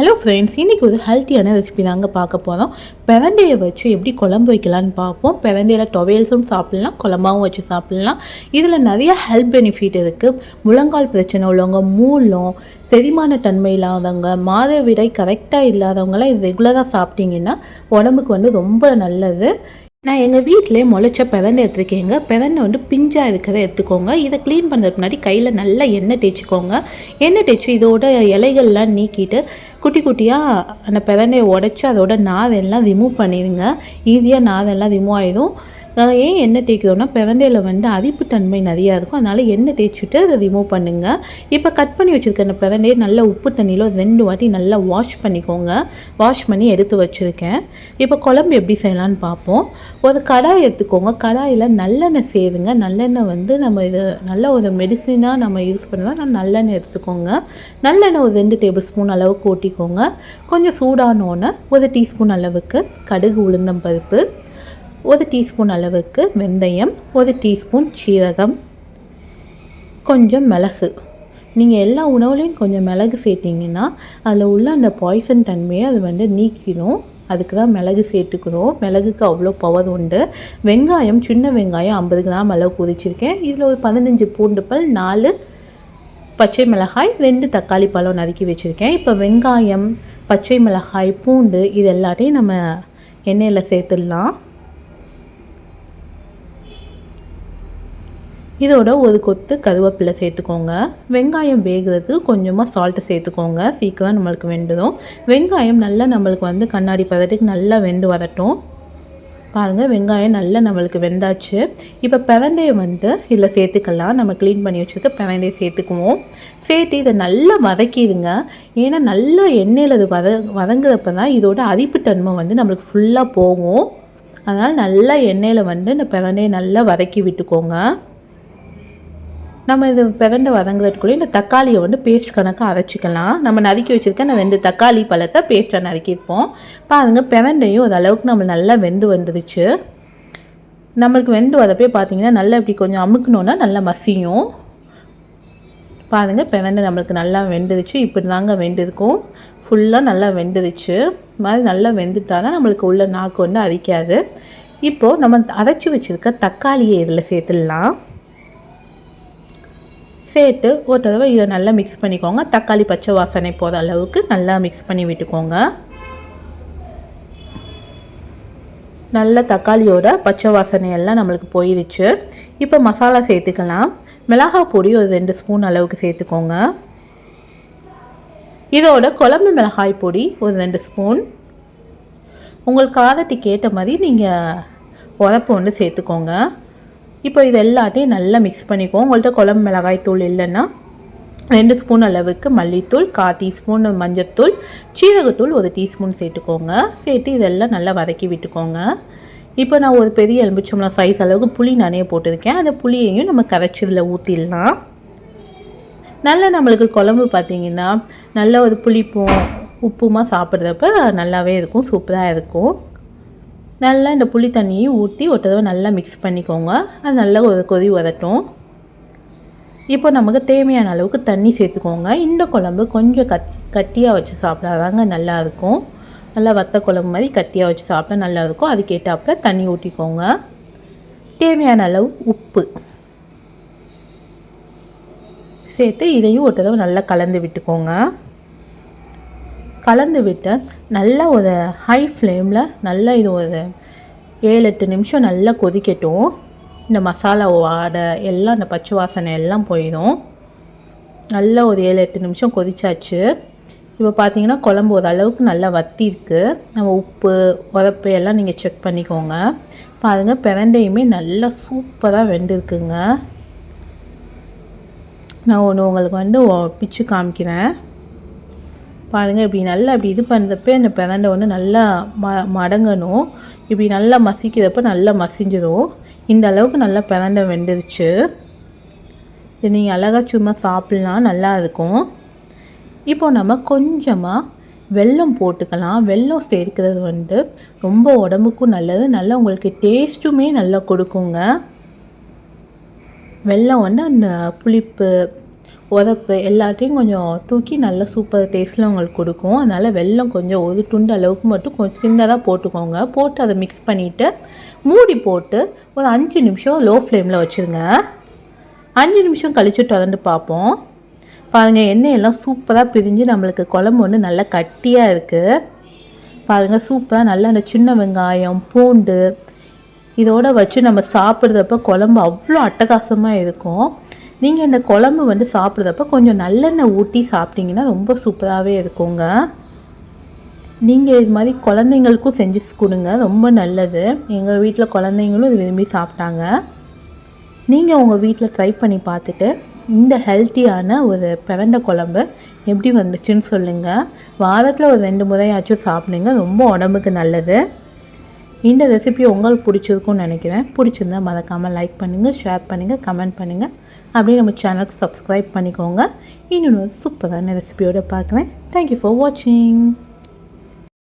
Hello friends இன்றைக்கி ஒரு ஹெல்த்தியான ரெசிபி தாங்க பார்க்க போகிறோம் பிரண்டையை வச்சு எப்படி குழம்பு வைக்கலான்னு பார்ப்போம். பிரண்டையில் துவையல்ஸும் சாப்பிட்லாம் குழம்பாகவும் வச்சு சாப்பிட்லாம். இதில் நிறைய ஹெல்த் பெனிஃபிட் இருக்குது முழங்கால் பிரச்சனை உள்ளவங்க மூலம் செரிமான தன்மை இல்லாதவங்க மாதவிடை கரெக்டாக இல்லாதவங்களாம் இது ரெகுலராக சாப்பிட்டீங்கன்னா உடம்புக்கு வந்து ரொம்ப நல்லது. நான் எங்கள் வீட்டிலே முளைச்ச பிரண்டை எடுத்துருக்கேங்க. பிரண்டை வந்து பிஞ்சாக இருக்கிறத எடுத்துக்கோங்க. இதை க்ளீன் பண்ணுறதுக்கு முன்னாடி கையில் நல்லா எண்ணெய் தேய்ச்சிக்கோங்க. எண்ணெய் தேய்ச்சி இதோட இலைகள்லாம் நீக்கிட்டு குட்டி குட்டியாக அந்த பிரண்டையை உடச்சி அதோட நாதெல்லாம் ரிமூவ் பண்ணிடுங்க ஈஸியாக நாரெல்லாம் ரிமூவ் ஆயிடும். ஏன் எண்ணெய் தேய்க்கிறோன்னா பிரண்டையில் வந்து அரிப்பு தன்மை நிறையா இருக்கும். அதனால் எண்ணெய் தேய்ச்சிட்டு அதை ரிமூவ் பண்ணுங்கள் இப்போ கட் பண்ணி வச்சுருக்க அந்த பிரண்டையை நல்லா உப்பு தண்ணியில் ரெண்டு வாட்டி நல்லா வாஷ் பண்ணிக்கோங்க. வாஷ் பண்ணி எடுத்து வச்சுருக்கேன். இப்போ குழம்பு எப்படி செய்யலான்னு பார்ப்போம். ஒரு கடாய் எடுத்துக்கோங்க. கடாயில் நல்லெண்ணெய் சேருங்க. நல்லெண்ணெய் வந்து நம்ம இது நல்ல ஒரு மெடிசினாக நம்ம யூஸ் பண்ணுறதா நான் நல்லெண்ணெய் எடுத்துக்கோங்க. நல்லெண்ணெய் ஒரு ரெண்டு டேபிள் ஸ்பூன் அளவுக்கு ஓட்டிக்கோங்க கொஞ்சம் சூடானோன்னு ஒரு டீஸ்பூன் அளவுக்கு கடுகு உளுந்தம் பருப்பு. ஒரு டீஸ்பூன் அளவுக்கு வெந்தயம் ஒரு டீஸ்பூன் சீரகம் கொஞ்சம் மிளகு. நீங்கள் எல்லா உணவுலையும் கொஞ்சம் மிளகு சேர்த்திங்கன்னா அதில் உள்ள அந்த பாய்சன் தன்மையை அது வந்து நீக்கிடும். அதுக்கு தான் மிளகு சேர்த்துக்கிறோம். மிளகுக்கு அவ்வளோ பவர் உண்டு. வெங்காயம் சின்ன வெங்காயம் ஐம்பது கிராம் அளவு கொதிச்சிருக்கேன். இதில் ஒரு பதினஞ்சு பூண்டு பல் நாலு பச்சை மிளகாய் ரெண்டு தக்காளி பழம் நறுக்கி வச்சுருக்கேன். இப்போ வெங்காயம் பச்சை மிளகாய் பூண்டு இது எல்லாத்தையும் நம்ம எண்ணெயில் சேர்த்துடலாம். இதோட ஒரு கொத்து கருவேப்பிலை சேர்த்துக்கோங்க. வெங்காயம் வேகிறது கொஞ்சமாக சால்ட்டு சேர்த்துக்கோங்க. சீக்கிரம் நம்மளுக்கு வெந்துடும். வெங்காயம் நல்லா நம்மளுக்கு வந்து கண்ணாடி பதத்துக்கு நல்லா வெந்து வரட்டும். பாருங்கள் வெங்காயம் நல்லா நம்மளுக்கு வெந்தாச்சு. இப்போ பிரண்டையை வந்து இதில் சேர்த்துக்கலாம். நம்ம க்ளீன் பண்ணி வச்சுருக்க பிரண்டையை சேர்த்துக்குவோம். சேர்த்து இதை நல்லா வதக்கிடுங்க. ஏன்னா நல்லா எண்ணெயில் அது வத வதங்குறப்ப தான் இதோட அரிப்புத்தன்மை வந்து நம்மளுக்கு ஃபுல்லாக போகும். அதனால் நல்லா எண்ணெயில் வந்து இந்த பிரண்டையை நல்லா வதக்கி விட்டுக்கோங்க. நம்ம இது பிறண்டு வதங்குறதுக்குள்ளே இந்த தக்காளியை வந்து பேஸ்ட் கணக்காக அரைச்சிக்கலாம். நம்ம நறுக்கி வச்சுருக்க அந்த ரெண்டு தக்காளி பழத்தை பேஸ்ட்டாக நறுக்கியிருப்போம். பாருங்கள் பிறண்டையும் ஓரளவுக்கு நம்ம நல்லா வெந்து வந்துருச்சு. நம்மளுக்கு வெந்து வரப்பே பார்த்திங்கன்னா நல்லா இப்படி கொஞ்சம் அமுக்கணுன்னா நல்லா மசியும். பாருங்கள் பிறண்டு நம்மளுக்கு நல்லா வெந்துருச்சு. இப்படி தாங்க வெந்திருக்கும். ஃபுல்லாக நல்லா வெந்துருச்சு. மாதிரி நல்லா வெந்துட்டா தான் நம்மளுக்கு உள்ள நாக்கு வந்து அரிக்காது. இப்போது நம்ம அரைச்சி வச்சுருக்க தக்காளியை இதில் சேர்த்துடலாம். சேர்த்து ஒரு தடவை இதை நல்லா மிக்ஸ் பண்ணிக்கோங்க. தக்காளி பச்சை வாசனை போகிற அளவுக்கு நல்லா மிக்ஸ் பண்ணி விட்டுக்கோங்க. நல்ல தக்காளியோட பச்சை வாசனை எல்லாம் நம்மளுக்கு போயிடுச்சு இப்போ மசாலா சேர்த்துக்கலாம். மிளகாய் பொடி ஒரு ரெண்டு ஸ்பூன் அளவுக்கு சேர்த்துக்கோங்க. இதோட குழம்பு மிளகாய் பொடி ஒரு ரெண்டு ஸ்பூன். உங்கள் காரத்துக்கு ஏற்ற மாதிரி நீங்கள் உரப்பு ஒன்று சேர்த்துக்கோங்க. இப்போ இது எல்லாத்தையும் நல்லா மிக்ஸ் பண்ணிக்குவோம். உங்கள்கிட்ட குழம்பு மிளகாய் தூள் இல்லைன்னா ரெண்டு ஸ்பூன் அளவுக்கு மல்லித்தூள் கால் டீஸ்பூன் மஞ்சத்தூள் சீரகத்தூள் ஒரு டீஸ்பூன் சேர்த்துக்கோங்க. சேர்த்து இதெல்லாம் நல்லா வதக்கி விட்டுக்கோங்க. இப்போ நான் ஒரு பெரிய எலும்பிச்சம்பளம் சைஸ் அளவுக்கு புளி நனைய போட்டிருக்கேன். அந்த புளியையும் நம்ம கரைச்சதில் ஊற்றிடலாம் நல்லா நம்மளுக்கு குழம்பு பார்த்திங்கன்னா நல்ல ஒரு புளிப்பும் உப்புமா சாப்பிட்றப்ப நல்லாவே இருக்கும் சூப்பராக இருக்கும். நல்லா இந்த புளி தண்ணியும் ஊற்றி ஒரு தடவை நல்லா மிக்ஸ் பண்ணிக்கோங்க. அது நல்லா ஒரு கொதி வரட்டும் இப்போ நமக்கு தேவையான அளவுக்கு தண்ணி சேர்த்துக்கோங்க. இந்த குழம்பு கொஞ்சம் கத் கட்டியாக வச்சு சாப்பிடாதாங்க நல்லாயிருக்கும் நல்லா வத்த குழம்பு மாதிரி கட்டியாக வச்சு சாப்பிட்டா நல்லாயிருக்கும் அதுக்கேட்டாப்புல தண்ணி ஊற்றிக்கோங்க தேவையான அளவு உப்பு சேர்த்து இதையும் ஒரு தடவை நல்லா கலந்து விட்டுக்கோங்க. கலந்து விட்டு நல்லா ஒரு ஹை ஃப்ளேமில் நல்லா இது ஒரு ஏழு எட்டு நிமிஷம் நல்லா கொதிக்கட்டும். இந்த மசாலா வாடை எல்லாம் அந்த பச்சை வாசனை எல்லாம் போயிடும். நல்லா ஒரு ஏழு எட்டு நிமிஷம் கொதிச்சாச்சு. இப்போ பார்த்தீங்கன்னா குழம்பு ஒரு அளவுக்கு நல்லா வத்தி இருக்குது நம்ம உப்பு உரப்பு எல்லாம் நீங்கள் செக் பண்ணிக்கோங்க. பாருங்கள் பிரண்டையுமே நல்லா சூப்பராக வெந்திருக்குங்க. நான் ஒன்று உங்களுக்கு வந்து பிச்சு காமிக்கிறேன். பாருங்கள் இப்படி நல்லா இப்படி இது பண்ணுறப்ப அந்த பிரண்டை வந்து நல்லா ம மடங்கணும். இப்படி நல்லா மசிக்கிறப்ப நல்லா மசிஞ்சிடும் இந்த அளவுக்கு நல்லா பிரண்டை வெந்துருச்சு. இது நீங்கள் அழகாக சும்மா சாப்பிட்லாம் நல்லா இருக்கும். இப்போ நம்ம கொஞ்சமாக வெல்லம் போட்டுக்கலாம். வெல்லம் சேர்க்கிறது வந்து ரொம்ப உடம்புக்கும் நல்லது. நல்லா உங்களுக்கு டேஸ்ட்டுமே நல்லா கொடுக்குங்க. வெல்லம் வந்து அந்த புளிப்பு உதப்பு எல்லாத்தையும் கொஞ்சம் தூக்கி நல்லா சூப்பர் டேஸ்ட்டில் உங்களுக்கு கொடுக்கும். அதனால் வெல்லம் கொஞ்சம் ஒரு துண்டு அளவுக்கு மட்டும் கொஞ்சம் சின்னதாக போட்டுக்கோங்க. போட்டு அதை மிக்ஸ் பண்ணிவிட்டு மூடி போட்டு ஒரு அஞ்சு நிமிஷம் லோ ஃப்ளேமில் வச்சுருங்க. அஞ்சு நிமிஷம் கழித்து திறந்து பார்ப்போம். பாருங்கள் எண்ணெயெல்லாம் சூப்பராக பிரிஞ்சு நம்மளுக்கு குழம்பு வந்து நல்லா கட்டியாக இருக்குது பாருங்கள் சூப்பராக நல்லா அந்த சின்ன வெங்காயம் பூண்டு இதோடு வச்சு நம்ம சாப்பிட்றப்ப குழம்பு அவ்வளோ அட்டகாசமாக இருக்கும். நீங்கள் இந்த குழம்பு வந்து சாப்பிட்றதப்ப கொஞ்சம் நல்லெண்ணெய் ஊற்றி சாப்பிட்டீங்கன்னா ரொம்ப சூப்பராகவே இருக்குங்க. நீங்கள் இது மாதிரி குழந்தைங்களுக்கும் செஞ்சு கொடுங்க ரொம்ப நல்லது. எங்கள் வீட்டில் குழந்தைங்களும் இது விரும்பி சாப்பிட்டாங்க. நீங்கள் உங்கள் வீட்டில் ட்ரை பண்ணி பார்த்துட்டு இந்த ஹெல்த்தியான ஒரு பிறந்த குழம்பு எப்படி வந்துச்சுன்னு சொல்லுங்கள் வாரத்தில் ஒரு ரெண்டு முறையாச்சும் சாப்பிடுங்க ரொம்ப உடம்புக்கு நல்லது. இந்த ரெசிபி உங்களுக்கு பிடிச்சிருக்கும்னு நினைக்கிறேன். பிடிச்சிருந்தா மறக்காமல் லைக் பண்ணுங்கள் ஷேர் பண்ணுங்கள் கமெண்ட் பண்ணுங்கள் அப்படியே நம்ம சேனலுக்கு சப்ஸ்கிரைப் பண்ணிக்கோங்க. இன்னொன்று சூப்பரான ரெசிபியோடு பார்க்குறேன். தேங்க்யூ ஃபார் வாட்சிங்